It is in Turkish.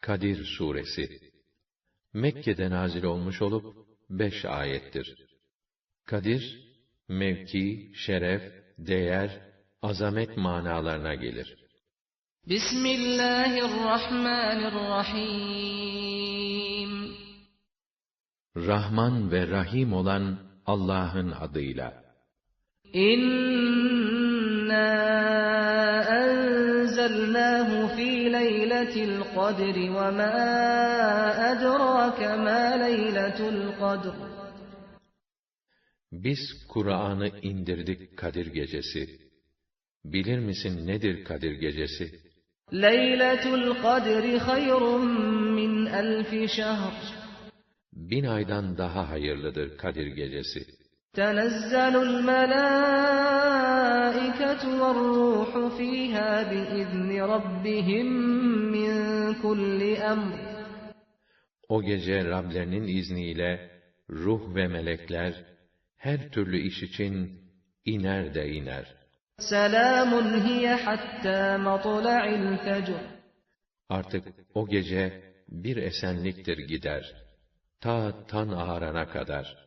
Kadir Suresi Mekke'de nazil olmuş olup beş ayettir. Kadir, mevki, şeref, değer, azamet manalarına gelir. Bismillahirrahmanirrahim. Rahman ve Rahim olan Allah'ın adıyla. İnna enzelnahu fi leyletil kadri ve ma edrake ma leyletul kadr. Biz Kur'an'ı indirdik Kadir Gecesi. Bilir misin nedir Kadir Gecesi? Leyletul kadri hayrun min elfi şehr. Bin aydan daha hayırlıdır Kadir Gecesi. تنزل الملائكة والروح فيها بإذن ربهم من كل أمر O gece Rablerinin izniyle ruh ve melekler her türlü iş için iner de iner. سلام هي حتى مطلع الفجر Artık o gece bir esenliktir gider. Ta tan ağarana kadar.